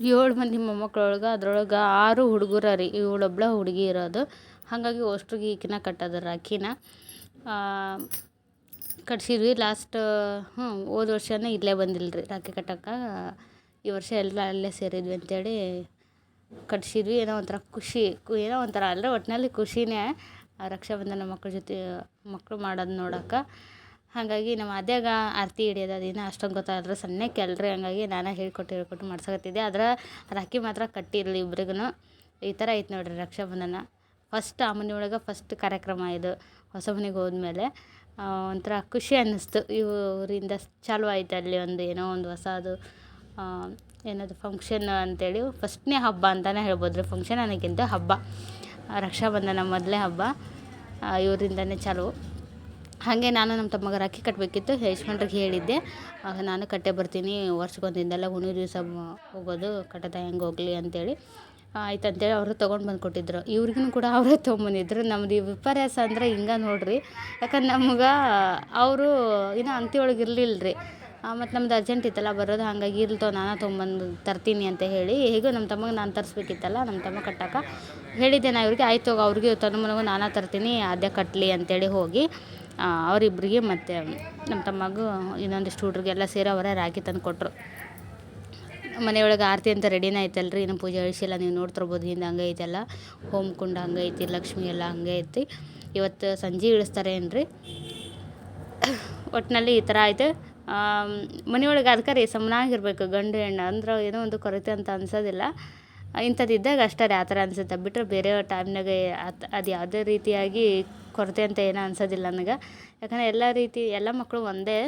ಏಳು ಮಂದಿ ಮೊಮ್ಮಕ್ಕಳೊಳಗೆ ಅದ್ರೊಳಗೆ ಆರು ಹುಡುಗರ ರೀ. ಇವಳೊಬ್ಳ ಹುಡುಗಿ ಇರೋದು. ಹಾಗಾಗಿ ಅಷ್ಟ್ರಿಗೆ ಈಕಿನ ಕಟ್ಟೋದು ರಾಖಿನ ಕಟ್ಸಿದ್ವಿ. ಲಾಸ್ಟ್ ಹ್ಞೂ ಹೋದ ವರ್ಷನೇ ಇಲ್ಲೇ ಬಂದಿಲ್ಲ ರೀ ರಾಖಿ ಕಟ್ಟಕ್ಕೆ. ಈ ವರ್ಷ ಎಲ್ಲ ಅಲ್ಲೇ ಸೇರಿದ್ವಿ ಅಂತೇಳಿ ಕಟ್ಸಿದ್ವಿ. ಏನೋ ಒಂಥರ ಖುಷಿ ಏನೋ ಒಂಥರ ಅಂದರೆ ಒಟ್ಟಿನಲ್ಲಿ ಖುಷಿನೇ ರಕ್ಷಾಬಂಧನ ಮಕ್ಕಳ ಜೊತೆ ಮಕ್ಕಳು ಮಾಡೋದು ನೋಡೋಕೆ ಹಾಗಾಗಿ ನಮ್ಮ ಅದ್ಯಾಗ ಆರತಿ ಹಿಡಿಯೋದು ಅದೇನೋ ಅಷ್ಟೊಂದು ಗೊತ್ತಾದ್ರೆ ಸಣ್ಣಕ್ಕೆ ಅಲ್ರಿ ಹಂಗಾಗಿ ನಾನೇ ಹೇಳ್ಕೊಟ್ಟು ಹೇಳ್ಕೊಟ್ಟು ಮಾಡ್ಸಕತ್ತಿದ್ದೆ. ಆದ್ರೆ ರಾಖಿ ಮಾತ್ರ ಕಟ್ಟಿರಲಿ ಇಬ್ರಿಗೂ ಈ ಥರ ಐತೆ ನೋಡಿರಿ ರಕ್ಷಾಬಂಧನ. ಫಸ್ಟ್ ಆ ಮನೆ ಒಳಗೆ ಫಸ್ಟ್ ಕಾರ್ಯಕ್ರಮ ಇದು. ಹೊಸ ಮನೆಗೆ ಹೋದ್ಮೇಲೆ ಒಂಥರ ಖುಷಿ ಅನ್ನಿಸ್ತು. ಇವರಿಂದ ಚಾಲು ಆಯ್ತು ಅಲ್ಲಿ ಒಂದು ಏನೋ ಒಂದು ಹೊಸದು ಏನದು ಫಂಕ್ಷನ್ ಅಂತೇಳಿ. ಫಸ್ಟ್ನೇ ಹಬ್ಬ ಅಂತಲೇ ಹೇಳ್ಬೋದು ಫಂಕ್ಷನ್ ಅನ್ನೋಕ್ಕಿಂತ ಹಬ್ಬ. ರಕ್ಷಾಬಂಧನ ಮೊದಲೇ ಹಬ್ಬ. ಇವರಿಂದನೇ ಚಾಲು. ಹಾಗೆ ನಾನು ನಮ್ಮ ತಮ್ಮಗ ರಾಖಿ ಕಟ್ಟಬೇಕಿತ್ತು ಯಜಮಾನ್ರಿಗೆ ಹೇಳಿದ್ದೆ. ಆಗ ನಾನು ಕಟ್ಟೆ ಬರ್ತೀನಿ. ವರ್ಷಕ್ಕೊಂದು ದಿನದಲ್ಲ ಹುಣ್ಣಿಮೆ ದಿವಸ ಹೋಗೋದು, ಕಟ್ಟದ ಹೆಂಗೆ ಹೋಗಲಿ ಅಂತೇಳಿ. ಆಯ್ತು ಅಂತೇಳಿ ಅವರು ತೊಗೊಂಡು ಬಂದು ಕೊಟ್ಟಿದ್ರು ಇವ್ರಿಗೂ ಕೂಡ ಅವರೇ ತೊಗೊಂಬಂದಿದ್ರು. ನಮ್ದು ಈ ವಿಪರ್ಯಾಸ ಅಂದರೆ ಹಿಂಗೆ ನೋಡಿರಿ. ಯಾಕಂದ್ರೆ ನಮ್ಗೆ ಅವರು ಇನ್ನೂ ಅಂಗಡಿ ಒಳಗೆ ಇರಲಿಲ್ಲ ರೀ ಮತ್ತು ನಮ್ದು ಅರ್ಜೆಂಟ್ ಇತ್ತಲ್ಲ, ಬರೋದು ಹಾಗಾಗಿ ಇರ್ಲಿ ನಾನು ತೊಗೊಂಬಂದು ತರ್ತೀನಿ ಅಂತ ಹೇಳಿ. ಹೇಗೋ ನಮ್ಮ ತಮ್ಮಗೆ ನಾನು ತರಿಸ್ಬೇಕಿತ್ತಲ್ಲ ನಮ್ಮ ತಮ್ಮ ಕಟ್ಟಾಕ ಹೇಳಿದ್ದೆ ನಾ ಇವ್ರಿಗೆ, ಆಯ್ತು ಅವ್ರಿಗೆ ತನ್ನ ಮನೆಗೂ ನಾನು ತರ್ತೀನಿ ಅದೇ ಕಟ್ಟಲಿ ಅಂತೇಳಿ ಹೋಗಿ ಅವರಿಬ್ರಿಗೆ ಮತ್ತು ನಮ್ಮ ತಮ್ಮಗೂ ಇನ್ನೊಂದಿಷ್ಟು ಹುಡ್ರಿಗೆಲ್ಲ ಸೇರಿ ಅವರೇ ರಾಗಿ ತಂದು ಕೊಟ್ಟರು ಮನೆಯೊಳಗೆ ಆರತಿ ಅಂತ ರೆಡಿನೇ ಐತಲ್ಲ ರೀ ಇನ್ನು ಪೂಜೆ ಅಳಿಸಿಲ್ಲ ನೀವು ನೋಡ್ತಿರ್ಬೋದು, ಹಿಂದೆ ಹಂಗೆ ಐತೆಲ್ಲ. ಹೋಮ್ ಕುಂಡ ಹಂಗೆ ಐತಿ, ಲಕ್ಷ್ಮಿ ಎಲ್ಲ ಹಂಗೆ ಐತಿ. ಇವತ್ತು ಸಂಜೆ ಇಳಿಸ್ತಾರೆ ಏನು ರೀ ಒಟ್ಟಿನಲ್ಲಿ ಈ ಥರ ಆಯ್ತು ಮನೆಯೊಳಗೆ ಅದಕ್ಕೆ ರೀ ಸಮನಾಗಿರ್ಬೇಕು ಗಂಡು ಹೆಣ್ಣು. ಅಂದ್ರೆ ಏನೋ ಒಂದು ಕೊರತೆ ಅಂತ ಅನ್ಸೋದಿಲ್ಲ. ಇಂಥದ್ದು ಇದ್ದಾಗ ಅಷ್ಟೇ ಆ ಥರ ಅನ್ಸುತ್ತೆ. ಬಿಟ್ಟರೆ ಬೇರೆ ಟೈಮ್ನಾಗ ಅದು ಅದು ಯಾವುದೇ ರೀತಿಯಾಗಿ ಕೊರತೆ ಅಂತ ಏನೂ ಅನ್ಸೋದಿಲ್ಲ ನನಗೆ. ಯಾಕಂದರೆ ಎಲ್ಲ ರೀತಿ ಎಲ್ಲ ಮಕ್ಕಳು ಒಂದೇ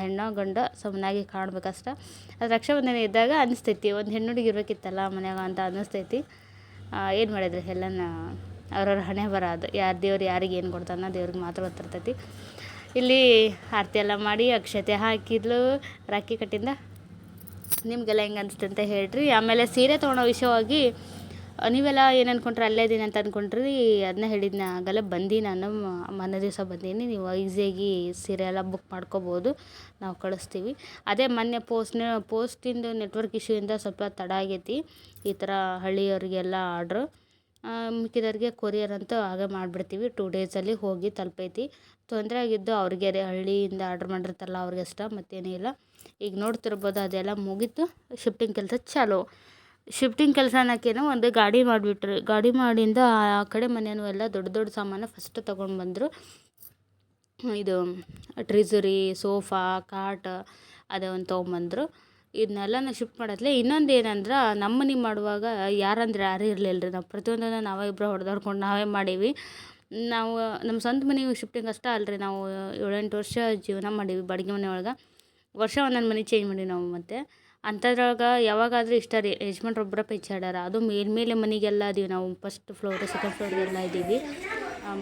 ಹೆಣ್ಣು ಗಂಡು ಸಮನಾಗಿ ಕಾಣ್ಬೇಕಷ್ಟೆ. ಅದು ರಕ್ಷಾಬಂಧನ ಇದ್ದಾಗ ಅನಿಸ್ತೈತಿ. ಒಂದು ಹೆಣ್ಣು ಹುಡುಗಿ ಮನ್ಯಾಗ ಅಂತ ಅನ್ನಿಸ್ತೈತಿ ಏನು ಮಾಡಿದ್ರಿ? ಎಲ್ಲನ ಅವ್ರವ್ರ ಹಣೆ ಬರ ಅದು. ಯಾರು ದೇವ್ರು ಯಾರಿಗೆ ಏನು ಕೊಡ್ತಾನೋ ದೇವ್ರಿಗೆ ಮಾತ್ರ ಗೊತ್ತಿರ್ತೈತಿ. ಇಲ್ಲಿ ಆರತಿ ಎಲ್ಲ ಮಾಡಿ ಅಕ್ಷತೆ ಹಾಕಿದ್ಲು. ರಾಖಿ ಕಟ್ಟಿಂದ ನಿಮಗೆಲ್ಲ ಹೆಂಗೆ ಅನಿಸ್ತು ಅಂತ ಹೇಳ್ರಿ. ಆಮೇಲೆ ಸೀರೆ ತೊಗೊಳೋ ವಿಷಯವಾಗಿ ನೀವೆಲ್ಲ ಏನು ಅಂದ್ಕೊಂಡ್ರೆ ಅಲ್ಲೇ ಇದ್ದೀನಿ ಅಂತ ಅಂದ್ಕೊಂಡ್ರಿ ಅದನ್ನ ಹೇಳಿದ್ನ ಆಗಲ್ಲ ಬಂದು ನಾನು. ಮೊನ್ನೆ ದಿವಸ ಬಂದೀನಿ. ನೀವು ಈಸಿಯಾಗಿ ಸೀರೆ ಎಲ್ಲ ಬುಕ್ ಮಾಡ್ಕೋಬೋದು. ನಾವು ಕಳಿಸ್ತೀವಿ. ಅದೇ ಮೊನ್ನೆ ಪೋಸ್ಟ್ನ ಪೋಸ್ಟಿಂದು ನೆಟ್ವರ್ಕ್ ಇಶ್ಯೂಯಿಂದ ಸ್ವಲ್ಪ ತಡ ಆಗೈತಿ. ಈ ಥರ ಹಳ್ಳಿಯವ್ರಿಗೆಲ್ಲ ಆರ್ಡ್ರು ಮಿಕ್ಕಿದವ್ರಿಗೆ ಕೊರಿಯರ್ ಅಂತೂ ಹಾಗೆ ಮಾಡಿಬಿಡ್ತೀವಿ. ಟೂ ಡೇಸಲ್ಲಿ ಹೋಗಿ ತಲುಪೈತಿ. ತೊಂದರೆ ಆಗಿದ್ದು ಅವ್ರಿಗೆ ರೀ ಹಳ್ಳಿಯಿಂದ ಆರ್ಡ್ರ್ ಮಾಡಿರ್ತಾರಲ್ಲ, ಅವ್ರಿಗೆ ಅಷ್ಟೇ ಮತ್ತೇನಿಲ್ಲ ಈಗ ನೋಡ್ತಿರ್ಬೋದು ಅದೆಲ್ಲ ಮುಗೀತು ಶಿಫ್ಟಿಂಗ್ ಕೆಲಸ ಚಾಲು. ಶಿಫ್ಟಿಂಗ್ ಕೆಲಸ ಅನ್ನೋಕ್ಕೇನು ಒಂದು ಗಾಡಿ ಮಾಡಿಬಿಟ್ರು. ಗಾಡಿ ಮಾಡಿಂದ ಆ ಕಡೆ ಮನೆಯೂ ಎಲ್ಲ ದೊಡ್ಡ ದೊಡ್ಡ ಸಾಮಾನು ಫಸ್ಟ್ ತೊಗೊಂಡು ಬಂದರು. ಇದು ಟ್ರಿಜರಿ ಸೋಫಾ ಕಾಟ ಅದೇ ಒಂದು ತೊಗೊಂಬಂದರು ಇದನ್ನೆಲ್ಲನ ಶಿಫ್ಟ್ ಮಾಡತ್ಲೆ ಇನ್ನೊಂದು ಏನಂದ್ರೆ ನಮ್ಮ ಮನೆ ಮಾಡುವಾಗ ಯಾರಂದ್ರೆ ಯಾರೂ ಇರಲಿಲ್ಲ ರೀ ನಾವು ಪ್ರತಿಯೊಂದನ್ನು ನಾವೇ ಇಬ್ಬರು ಹೊಡೆದಾಡ್ಕೊಂಡು ನಾವೇ ಮಾಡೀವಿ. ನಾವು, ನಮ್ಮ ಸ್ವಂತ ಮನೆಗೆ ಶಿಫ್ಟಿಂಗ್ ಅಷ್ಟೇ ಅಲ್ರಿ. ನಾವು ಏಳೆಂಟು ವರ್ಷ ಜೀವನ ಮಾಡೀವಿ ಬಾಡಿಗೆ ಮನೆ ಒಳಗೆ. ವರ್ಷ ಒಂದೊಂದು ಮನೆ ಚೇಂಜ್ ಮಾಡೀವಿ ನಾವು ಮತ್ತೆ. ಅಂಥದ್ರೊಳಗೆ ಯಾವಾಗಾದರೂ ಇಷ್ಟ ರೀ, ಯಜಮಾನ್ರು ಒಬ್ಬರ ಪೆಚ್ಚಾಡ್ಯಾರ ಅದು ಮೇಲ್ಮೇಲೆ ಮೇಲೆ ಮನೆಗೆಲ್ಲ ಅದೀವಿ ನಾವು. ಫಸ್ಟ್ ಫ್ಲೋರ್ ಸೆಕೆಂಡ್ ಫ್ಲೋರ್ಗೆಲ್ಲ ಇದ್ದೀವಿ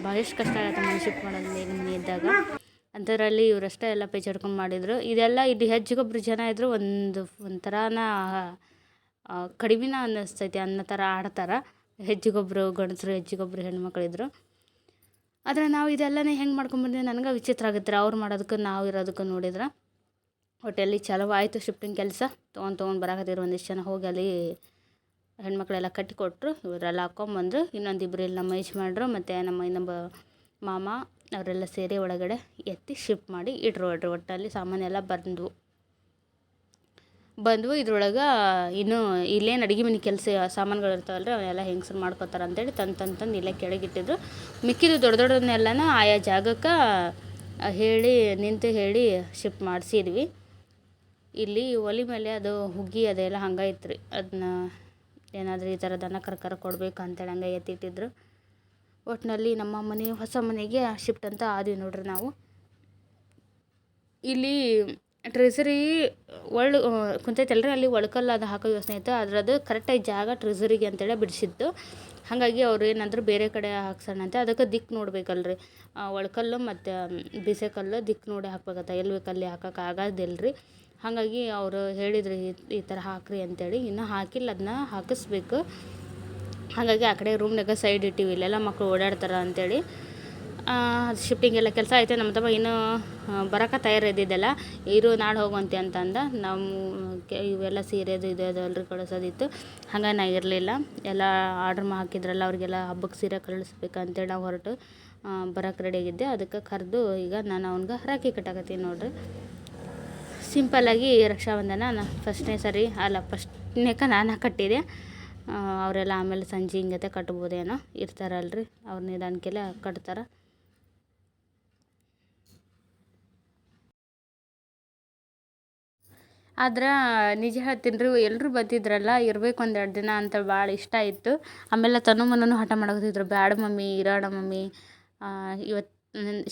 ಭಾಳಷ್ಟು ಕಷ್ಟ ಆಗುತ್ತೆ ಮನೆ ಶಿಫ್ಟ್ ಮಾಡೋದು ಮೇಲೆ ಮನೆ ಇದ್ದಾಗ. ಅಂಥದ್ರಲ್ಲಿ ಇವರಷ್ಟೇ ಎಲ್ಲ ಪೆಚ್ಚಾಡ್ಕೊಂಡು ಮಾಡಿದರು. ಇದೆಲ್ಲ ಇಲ್ಲಿ ಹೆಚ್ಚಿಗೊಬ್ರು ಜನ ಇದ್ದರು ಒಂದು ಒಂಥರನ ಕಡಿಮೆನ ಅನ್ನಿಸ್ತೈತಿ. ಅನ್ನೋ ಥರ ಆಡ್ತಾರೆ. ಹೆಜ್ಜಿಗೊಬ್ಬರು ಗಂಡಸರು ಹೆಜ್ಜಿಗೊಬ್ಬರು ಹೆಣ್ಮಕ್ಳಿದ್ರು. ಆದರೆ ನಾವು ಇದೆಲ್ಲನೇ ಹೆಂಗೆ ಮಾಡ್ಕೊಂಬಂದ್ವಿ ನನಗೆ ವಿಚಿತ್ರ ಆಗುತ್ತೆ ರೀ ಅವ್ರು ಮಾಡೋದಕ್ಕೆ ನಾವು ಇರೋದಕ್ಕೆ ನೋಡಿದ್ರೆ. ಒಟ್ಟಲ್ಲಿ ಚಲೋ ಆಯಿತು ಶಿಫ್ಟಿಂಗ್ ಕೆಲಸ. ತೊಗೊಂಡು ತೊಗೊಂಡು ಬರಕತ್ತಿರ ಒಂದಿಷ್ಟು ಜನ ಹೋಗಿ ಅಲ್ಲಿ ಹೆಣ್ಮಕ್ಳೆಲ್ಲ ಕಟ್ಟಿಕೊಟ್ರು. ಇವರೆಲ್ಲ ಹಾಕ್ಕೊಂಬಂದ್ರು ಇನ್ನೊಂದಿಬ್ಬರು ಇಲ್ಲಿ ನಮ್ಮ ಯಜಮಾನ್ರು ಮತ್ತು ನಮ್ಮ ಇನ್ನೊಬ್ಬ ಮಾಮ, ಅವರೆಲ್ಲ ಸೇರಿ ಒಳಗಡೆ ಎತ್ತಿ ಶಿಫ್ಟ್ ಮಾಡಿ ಇಟ್ರು ಒಟ್ಟಲ್ಲಿ ಸಾಮಾನೆಲ್ಲ ಬಂದವು. ಬಂದವು ಇದ್ರೊಳಗೆ ಇನ್ನೂ ಇಲ್ಲೇನು ಅಡುಗೆ ಮನೆ ಕೆಲಸ ಸಾಮಾನುಗಳು ಇರ್ತಾವಲ್ಲ ರೀ ಅವನ್ನೆಲ್ಲ ಹೆಂಗಸ್ರು ಮಾಡ್ಕೊತಾರೆ ಅಂತೇಳಿ ತಂದು ತಂದು ತಂದು ಇಲ್ಲೇ ಕೆಳಗಿಟ್ಟಿದ್ರು. ಮಿಕ್ಕಿದ್ದು ದೊಡ್ಡ ದೊಡ್ಡದನ್ನೆಲ್ಲನ ಆಯಾ ಜಾಗಕ್ಕೆ ಹೇಳಿ ನಿಂತು ಹೇಳಿ ಶಿಫ್ಟ್ ಮಾಡಿಸಿದ್ವಿ. ಇಲ್ಲಿ ಒಲೆ ಮೇಲೆ ಅದು ಹುಗ್ಗಿ ಅದೆಲ್ಲ ಹಂಗೆ ಇತ್ತು ರೀ ಅದನ್ನ ಏನಾದರೂ ಈ ಥರ ದನ ಕರ್ಕರ ಕೊಡಬೇಕು ಅಂತೇಳಿ ಹಂಗೆ ಎತ್ತಿಟ್ಟಿದ್ರು. ಒಟ್ಟಿನಲ್ಲಿ ನಮ್ಮ ಮನೆ, ಹೊಸ ಮನೆಗೆ ಶಿಫ್ಟ್ ಅಂತ ಆದ್ವಿ ನೋಡ್ರಿ ನಾವು. ಇಲ್ಲಿ ಟ್ರೆಸರಿ ಒಳ್ಳು ರೀ ಅಲ್ಲಿ ಒಳ್ಕಲ್ಲು ಅದು ಹಾಕೋ ಯೋಚನೆ ಇತ್ತು. ಅದ್ರದ್ದು ಕರೆಕ್ಟಾಗಿ ಜಾಗ ಟ್ರೆಸರಿಗೆ ಅಂತೇಳಿ ಬಿಡಿಸಿತ್ತು ಹಾಗಾಗಿ ಅವ್ರು ಏನಂದ್ರು ಬೇರೆ ಕಡೆ ಹಾಕ್ಸೋಣ ಅಂತ. ಅದಕ್ಕೆ ದಿಕ್ಕು ನೋಡ್ಬೇಕಲ್ರಿ. ಒಳ್ಕಲ್ಲು ಮತ್ತು ಬಿಸೆಕಲ್ಲು ದಿಕ್ಕು ನೋಡಿ ಹಾಕ್ಬೇಕತ್ತ ಎಲ್ಲಿ ಬೇಕು ಅಲ್ಲಿ ಹಾಕಕ್ಕೆ ಆಗೋದಿಲ್ಲ ರೀ ಹಾಗಾಗಿ ಅವರು ಹೇಳಿದ್ರು, ಈ ಈ ಥರ ಹಾಕ್ರಿ ಅಂತೇಳಿ ಇನ್ನೂ ಹಾಕಿಲ್ಲ, ಅದನ್ನ ಹಾಕಿಸ್ಬೇಕು. ಹಾಗಾಗಿ ಆ ಕಡೆ ರೂಮ್ನಾಗ ಸೈಡ್ ಇಟ್ಟಿವಿ. ಇಲ್ಲೆಲ್ಲ ಮಕ್ಕಳು ಓಡಾಡ್ತಾರೆ ಅಂತೇಳಿ ಶಿಫ್ಟಿಂಗ್ ಎಲ್ಲ ಕೆಲಸ ಐತೆ ನಮ್ಮ ತಮ್ಮ ಇನ್ನೂ ಬರೋಕೆ ತಯಾರಿದ್ದಿದ್ದೆಲ್ಲ, ಇರು ನಾಳೆ ಹೋಗುವಂತೆ ಅಂತಂದ ನಮ್ಮ ಇವೆಲ್ಲ ಸೀರೆದು ಇದು ಅದು ಅಲ್ರಿ ಕಳಿಸೋದಿತ್ತು. ಹಂಗೆ ನಾ ಇರಲಿಲ್ಲ. ಎಲ್ಲ ಆರ್ಡ್ರ್ ಹಾಕಿದ್ರಲ್ಲ, ಅವ್ರಿಗೆಲ್ಲ ಹಬ್ಬಕ್ಕೆ ಸೀರೆ ಕಳಿಸ್ಬೇಕಂತೇಳಿ ನಾವು ಹೊರಟು ಬರೋಕೆ ರೆಡಿಯಾಗಿದ್ದೆ ಅದಕ್ಕೆ ಕರೆದು ಈಗ ನಾನು ಅವ್ನಿಗೆ ರಾಖಿ ಕಟ್ಟಾಕತ್ತೀನಿ ನೋಡ್ರಿ. ಸಿಂಪಲ್ಲಾಗಿ ರಕ್ಷಾಬಂಧನ ನಾ ಫಸ್ಟ್ನೇ ಸರಿ, ಅಲ್ಲ ಫಸ್ಟ್ನೇಕ ನಾನು ಕಟ್ಟಿದೆ. ಅವರೆಲ್ಲ ಆಮೇಲೆ ಸಂಜೆ ಹಿಂಗತೆ ಕಟ್ಬೋದೇನೋ, ಇರ್ತಾರಲ್ರಿ. ಅವ್ರ ನಿಧಾನಕ್ಕೆಲ್ಲ ಕಟ್ತಾರೆ. ಆದ್ರೆ ನಿಜ ಹೇಳ್ತೀನಿ ರೀ ಎಲ್ಲರೂ ಬಂದಿದ್ರಲ್ಲ ಇರ್ಬೇಕು ಒಂದೆರಡು ದಿನ ಅಂತ ಭಾಳ ಇಷ್ಟ ಇತ್ತು. ಆಮೇಲೆ ತನು ಮನನು ಹಠ ಮಾಡಕತ್ತಿದ್ರು ಬ್ಯಾಡ ಮಮ್ಮಿ ಇರೋಣ ಮಮ್ಮಿ ಇವತ್ತು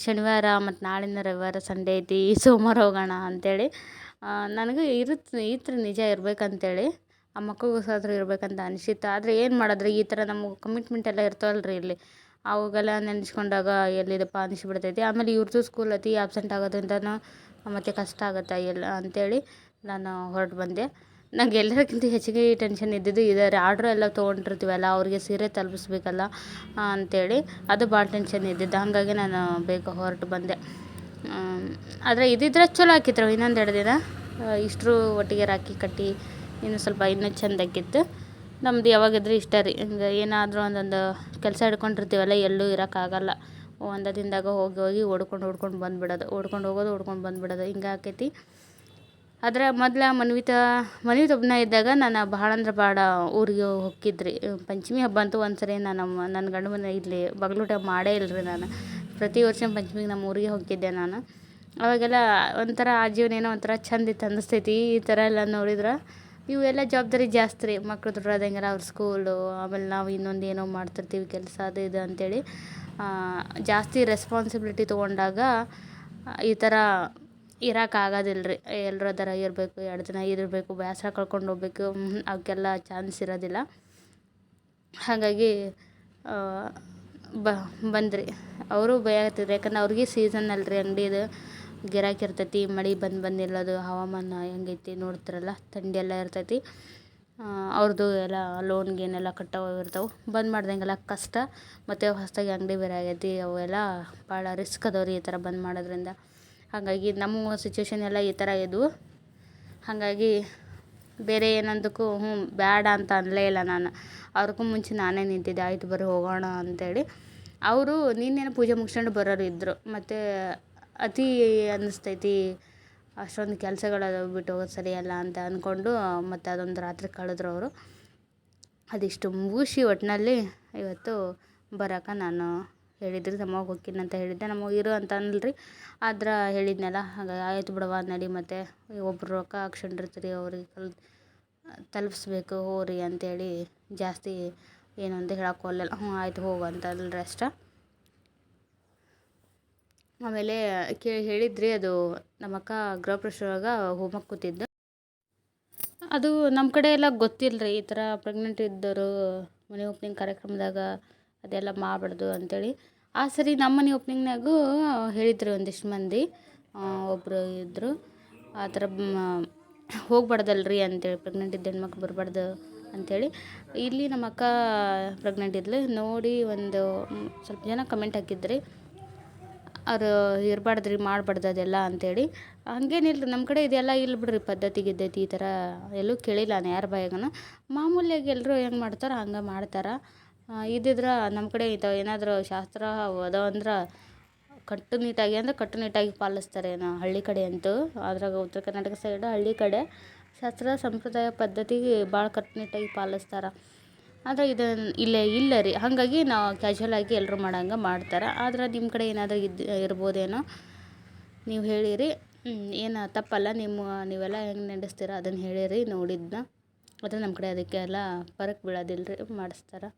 ಶನಿವಾರ ಮತ್ತು ನಾಳಿನ ರವಿವಾರ ಸಂಡೇ ಐತಿ ಸೋಮವಾರ ಹೋಗೋಣ ಅಂತೇಳಿ. ನನಗೂ ಇರುತ್ತೆ ಇತ್ತು ನಿಜ ಇರ್ಬೇಕಂತೇಳಿ. ಆ ಮಕ್ಕಳಿಗೋಸ್ಕರ ಇರ್ಬೇಕಂತ ಅನಿಸಿತ್ತು. ಆದರೆ ಏನು ಮಾಡಿದ್ರೆ, ಈ ಥರ ನಮಗೆ ಕಮಿಟ್ಮೆಂಟ್ ಎಲ್ಲ ಇರ್ತಾವಲ್ರಿ ರೀ ಇಲ್ಲಿ. ಅವಾಗೆಲ್ಲ ನೆನೆಸ್ಕೊಂಡಾಗ ಎಲ್ಲಿದಪ್ಪ ಅನಿಸ್ಬಿಡ್ತೈತಿ. ಆಮೇಲೆ ಇವ್ರದ್ದು ಸ್ಕೂಲ್ ಅತಿ ಆಬ್ಸೆಂಟ್ ಆಗೋದ್ರಿಂದನೂ ಮತ್ತು ಕಷ್ಟ ಆಗುತ್ತೆ ಎಲ್ಲ ಅಂತೇಳಿ. ನಾನು ಹೊರಟು ಬಂದೆ. ನಂಗೆ ಎಲ್ಲರಿಗಿಂತ ಹೆಚ್ಚಿಗೆ ಟೆನ್ಷನ್ ಇದ್ದಿದ್ದು ಇದಾರೆ. ರೀ ಆರ್ಡ್ರ್ ಎಲ್ಲ ತೊಗೊಂಡಿರ್ತೀವಲ್ಲ, ಅವ್ರಿಗೆ ಸೀರೆ ತಲುಪಿಸ್ಬೇಕಲ್ಲ ಅಂಥೇಳಿ ಅದು ಭಾಳ ಟೆನ್ಷನ್ ಇದ್ದಿದ್ದು. ಹಾಗಾಗಿ ನಾನು ಬೇಗ ಹೊರಟು ಬಂದೆ. ಆದರೆ ಇದಿದ್ರೆ ಚಲೋ ಆಕಿತ್ತು ಇನ್ನೊಂದು ಎರಡು ದಿನ. ಇಷ್ಟರು ಒಟ್ಟಿಗೆ ರಾಕಿ ಕಟ್ಟಿ ಇನ್ನು ಸ್ವಲ್ಪ ಇನ್ನೂ ಚೆಂದ ಆಕಿತ್ತು ನಮ್ದು ಯಾವಾಗಿದ್ರೆ ಇಷ್ಟ ರೀ. ಹಿಂಗೆ ಏನಾದರೂ ಒಂದೊಂದು ಕೆಲಸ ಹಿಡ್ಕೊಂಡಿರ್ತೀವಲ್ಲ, ಎಲ್ಲೂ ಇರೋಕ್ಕಾಗಲ್ಲ ಒಂದು ದಿನದಾಗ ಹೋಗಿ ಹೋಗಿ ಓಡ್ಕೊಂಡು ಓಡ್ಕೊಂಡು ಬಂದುಬಿಡೋದು. ಓಡ್ಕೊಂಡು ಹೋಗೋದು, ಓಡ್ಕೊಂಡು ಬಂದುಬಿಡೋದು. ಹಿಂಗೆ ಆಕೈತಿ. ಆದರೆ ಮೊದ್ಲು ಮನ್ವಿತ ಮನವಿ ಒಬ್ಬನೇ ಇದ್ದಾಗ ನಾನು ಭಾಳ ಅಂದ್ರೆ ಭಾಳ ಊರಿಗೆ ಹೋಕ್ಕಿದ್ರಿ ಪಂಚಮಿ ಹಬ್ಬ ಅಂತೂ ಒಂದ್ಸರಿ ನಾನು ನನ್ನ ಗಂಡ ಮನೆ ಇಲ್ಲಿ ಬಗಲೂಟ ಮಾಡೇ ಇಲ್ರಿ ನಾನು. ಪ್ರತಿ ವರ್ಷ ಪಂಚಮಿಗೆ ನಮ್ಮ ಊರಿಗೆ ಹೋಗ್ತಿದ್ದೆ ನಾನು. ಅವಾಗೆಲ್ಲ ಒಂಥರ ಆ ಜೀವನ ಏನೋ ಒಂಥರ ಚಂದ ಇತ್ತು ಅನ್ನಿಸ್ತೈತಿ ಈ ಥರ ಎಲ್ಲ ನೋಡಿದ್ರೆ ಇವೆಲ್ಲ ಜವಾಬ್ದಾರಿ ಜಾಸ್ತಿ ರೀ ಮಕ್ಳು ದೊಡ್ಡದಂಗೆಲ್ಲ ಅವ್ರ ಸ್ಕೂಲು ಆಮೇಲೆ ನಾವು ಇನ್ನೊಂದು ಏನೋ ಮಾಡ್ತಿರ್ತೀವಿ ಕೆಲಸ, ಅದು ಇದು ಅಂತೇಳಿ ಜಾಸ್ತಿ ರೆಸ್ಪಾನ್ಸಿಬಿಲಿಟಿ ತೊಗೊಂಡಾಗ ಈ ಥರ ಇರೋಕ್ಕಾಗೋದಿಲ್ಲ ರೀ ಎಲ್ಲರ ದರ ಇರಬೇಕು, ಎರಡು ದಿನ ಇರಬೇಕು ಬೇಸರ ಕಳ್ಕೊಂಡು ಹೋಗ್ಬೇಕು ಅವಕ್ಕೆಲ್ಲ ಚಾನ್ಸ್ ಇರೋದಿಲ್ಲ. ಹಾಗಾಗಿ ಬಂದ್ರಿ. ಅವರು ಭಯ ಆಗ್ತಿದ್ರು. ಯಾಕಂದ್ರೆ ಅವ್ರಿಗೆ ಸೀಸನ್ ಅಲ್ರಿ ಅಂಗಡಿದು ಗಿರಾಕಿ ಇರ್ತೈತಿ, ಮಳೆ ಬಂದು ಬಂದು ಅದು ಹವಾಮಾನ ಹೆಂಗೈತಿ ನೋಡ್ತಿರಲ್ಲ, ಥಂಡಿ ಎಲ್ಲ ಇರ್ತೈತಿ. ಅವ್ರದ್ದು ಎಲ್ಲ ಲೋನ್ ಗೀನ್ ಎಲ್ಲ ಬಂದ್ ಮಾಡ್ದಂಗೆಲ್ಲ ಕಷ್ಟ. ಮತ್ತು ಹೊಸದಾಗಿ ಅಂಗಡಿ ಬೇರೆ ಆಗೈತಿ, ಅವೆಲ್ಲ ಭಾಳ ರಿಸ್ಕ್ ಅದಾವೆ ರೀ ಈ ಥರ ಬಂದ್ ಮಾಡೋದ್ರಿಂದ. ಹಾಗಾಗಿ ನಮ್ಮ ಸಿಚುವೇಶನ್ ಎಲ್ಲ ಈ ಥರ ಇದ್ದವು ಹಾಗಾಗಿ ಬೇರೆ ಏನಂದಕ್ಕೂ ಹ್ಞೂ ಬೇಡ ಅಂತ ಅನ್ನಲೇ ಇಲ್ಲ ನಾನು. ಅವ್ರಿಗೂ ಮುಂಚೆ ನಾನೇ ನಿಂತಿದ್ದೆ, ಆಯ್ತು ಬರ್ರಿ ಹೋಗೋಣ ಅಂತೇಳಿ. ಅವರು ನಿನ್ನೇನು ಪೂಜೆ ಮುಗಿಸ್ಕೊಂಡು ಬರೋರು ಇದ್ದರು ಮತ್ತು ಅತಿ ಅನ್ನಿಸ್ತೈತಿ, ಅಷ್ಟೊಂದು ಕೆಲಸಗಳು ಬಿಟ್ಟು ಹೋಗೋದು ಸರಿಯಲ್ಲ ಅಂತ ಅಂದ್ಕೊಂಡು ಮತ್ತು ಅದೊಂದು ರಾತ್ರಿ ಕಳೆದ್ರು ಅವರು. ಅದಿಷ್ಟು ಮುಗಿಸಿ ಒಟ್ಟಿನಲ್ಲಿ ಇವತ್ತು ಬರೋಕೆ ನಾನು ಹೇಳಿದ್ರಿ ನಮ್ಮವ್ವ ಹೋಕ್ಕಿನಂತ ಹೇಳಿದ್ದೆ. ನಮ್ಮವ್ವ ಇರು ಅಂತ ಅನ್ನಲ್ರಿ ಆದ್ರೆ ಹೇಳಿದ್ನಲ್ಲ ಹಾಗಾಗಿ ಆಯ್ತು ಬಿಡವ್ವ ನಡಿ ಮತ್ತೆ. ಒಬ್ರು ರೊಕ್ಕ ಹಾಕ್ಸ್ಕೊಂಡಿರ್ತೀರಿ, ಅವ್ರಿಗೆ ಕಲ್ ತಲುಪಿಸ್ಬೇಕು, ಹೋಗ್ರಿ ಅಂತೇಳಿ ಜಾಸ್ತಿ ಏನು ಅಂತ ಹೇಳಕ್ಕೆ ಹೋಗಲಿಲ್ಲ. ಹ್ಞೂ ಆಯ್ತು ಹೋಗು ಅಂತ ಅಲ್ರಿ ಅಷ್ಟ. ಆಮೇಲೆ ಕೇ, ಹೇಳಿದ್ರಿ ಅದು ನಮ್ಮ ಅಕ್ಕ ಗೃಹಪ್ರವೇಶದೊಳಗೆ ಹೋಮಕ್ಕೆ ಕೂತಿದ್ದು. ಅದು ನಮ್ಮ ಕಡೆ ಎಲ್ಲ ಗೊತ್ತಿಲ್ಲ ರೀ ಈ ಥರ ಪ್ರೆಗ್ನೆಂಟ್ ಇದ್ದವರು ಮನೆ ಓಪ್ನಿಂಗ್ ಕಾರ್ಯಕ್ರಮದಾಗ ಅದೆಲ್ಲ ಮಾಡಬಾರ್ದು ಅಂತೇಳಿ. ಆ ಸರಿ ನಮ್ಮ ಮನೆ ಓಪ್ನಿಂಗ್ನಾಗೂ ಹೇಳಿದ್ರು ಒಂದಿಷ್ಟು ಮಂದಿ. ಒಬ್ಬರು ಇದ್ದರು ಆ ಥರ ಹೋಗ್ಬಾರ್ದಲ್ರಿ ಅಂತೇಳಿ ಪ್ರೆಗ್ನೆಂಟ್ ಇದ್ದ ಹೆಣ್ಮಕ್ಳು ಬರಬಾರ್ದು ಅಂಥೇಳಿ ಇಲ್ಲಿ ನಮ್ಮ ಅಕ್ಕ ಪ್ರೆಗ್ನೆಂಟ್ ಇದ್ಲು. ನೋಡಿ ಒಂದು ಸ್ವಲ್ಪ ಜನ ಕಮೆಂಟ್ ಹಾಕಿದ್ರಿ. ಅವರು ಇರಬಾರ್ದ್ರಿ, ಮಾಡಬಾರ್ದು ಅದೆಲ್ಲ ಅಂಥೇಳಿ ಹಂಗೇನಿಲ್ಲ ನಮ್ಮ ಕಡೆ ಇದೆಲ್ಲ ಇಲ್ಲ ಬಿಡ್ರಿ, ಪದ್ಧತಿ ಗಿದ್ದತಿ ಈ ಥರ ಎಲ್ಲೂ ಕೇಳಿಲ್ಲ ನಾನು ಯಾರ ಬಾಯಾಗನ. ಮಾಮೂಲಿಯಾಗಿ ಎಲ್ಲರೂ ಹೆಂಗೆ ಮಾಡ್ತಾರೋ ಹಂಗೆ ಮಾಡ್ತಾರೆ. ಇದ್ದಿದ್ರೆ ನಮ್ಮ ಕಡೆ ಇಂಥವು ಏನಾದರೂ ಶಾಸ್ತ್ರ ಅದಾವ ಅಂದ್ರೆ ಕಟ್ಟುನಿಟ್ಟಾಗಿ ಅಂದ್ರೆ ಕಟ್ಟುನಿಟ್ಟಾಗಿ ಪಾಲಿಸ್ತಾರೆ ನಾ ಹಳ್ಳಿ ಕಡೆ ಅಂತೂ. ಅದ್ರಾಗ ಉತ್ತರ ಕರ್ನಾಟಕ ಸೈಡ್ ಹಳ್ಳಿ ಕಡೆ ಶಾಸ್ತ್ರ ಸಂಪ್ರದಾಯ ಪದ್ಧತಿಗೆ ಭಾಳ ಕಟ್ಟುನಿಟ್ಟಾಗಿ ಪಾಲಿಸ್ತಾರೆ. ಆದರೆ ಇದು ಇಲ್ಲೇ ಇಲ್ಲ ರೀ. ಹಾಗಾಗಿ ನಾವು ಕ್ಯಾಶುವಲ್ ಆಗಿ ಎಲ್ಲರೂ ಮಾಡಂಗೆ ಮಾಡ್ತಾರೆ. ಆದ್ರೆ ನಿಮ್ಮ ಕಡೆ ಏನಾದರೂ ಇದ್ದು ಇರ್ಬೋದೇನೋ ನೀವು ಹೇಳಿರಿ. ಏನು ತಪ್ಪಲ್ಲ, ನಿಮ್ಮ ನೀವೆಲ್ಲ ಹೆಂಗೆ ನಡೆಸ್ತೀರ ಅದನ್ನು ಹೇಳಿರಿ, ನೋಡಿದ್ನ. ಆದರೆ ನಮ್ಮ ಕಡೆ ಅದಕ್ಕೆಲ್ಲ ಫರಕ್ ಬೀಳೋದಿಲ್ಲ ರೀ ಮಾಡಿಸ್ತಾರೆ.